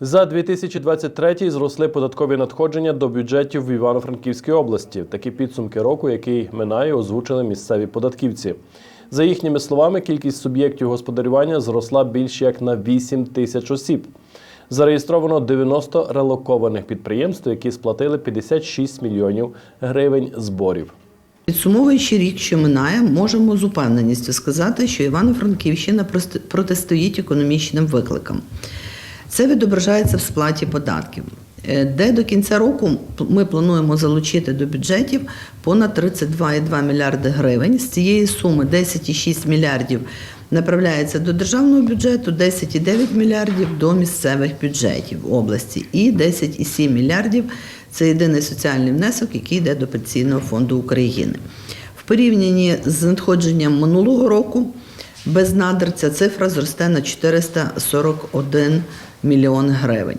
За 2023 зросли податкові надходження до бюджетів в Івано-Франківській області. Такі підсумки року, який минає, озвучили місцеві податківці. За їхніми словами, кількість суб'єктів господарювання зросла більш як на 8 тисяч осіб. Зареєстровано 90 релокованих підприємств, які сплатили 56 мільйонів гривень зборів. Підсумовуючи рік, що минає, можемо з упевненістю сказати, що Івано-Франківщина протистоїть економічним викликам. Це відображається в сплаті податків, е, де до кінця року ми плануємо залучити до бюджетів понад 32,2 мільярди гривень. З цієї суми 10,6 мільярдів направляється до державного бюджету, 10,9 мільярдів до місцевих бюджетів області і 10,7 мільярдів це єдиний соціальний внесок, який йде до Пенсійного фонду України. В порівнянні з надходженням минулого року без надр ця цифра зросте на 441 мільйон гривень.